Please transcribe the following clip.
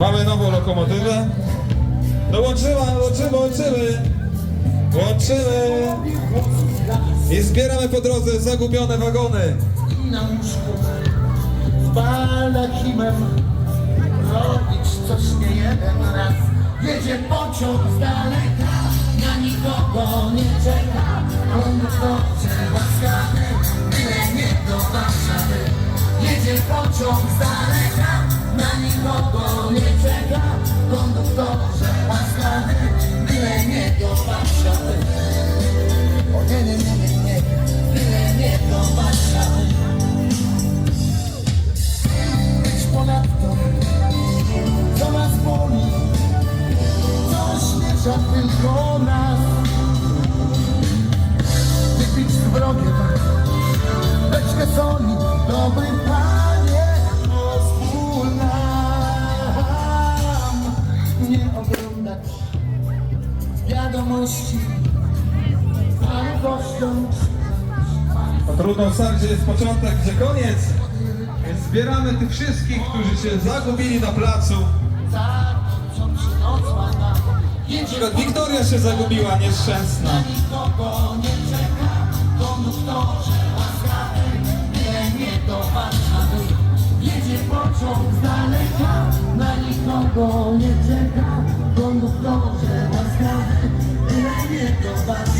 Mamy nową lokomotywę. Dołączyła, łączymy, łączymy. Łączymy. I zbieramy po drodze zagubione wagony. na łóżku z balachimem robić coś nie jeden raz jedzie pociąg z daleka na nikogo pociąg z daleka na nikogo nie czeka. Konduktorze łaskawy byle nie do Warszawy o nie, nie, nie, nie, nie byle nie do Warszawy być ponadto, co nas boli, co ośmiesza tylko nas. Wiadomości, ale gościom Po trudną starcie jest początek, gdzie koniec. Więc zbieramy tych wszystkich, którzy się zagubili na placu. przykład Wiktoria się zagubiła, nieszczęsna. nikogo nie czeka, konduktorze łaskawy, byle nie do Warszawy. Jedzie pociąg z daleka, na nikogo nie czeka, konduktorze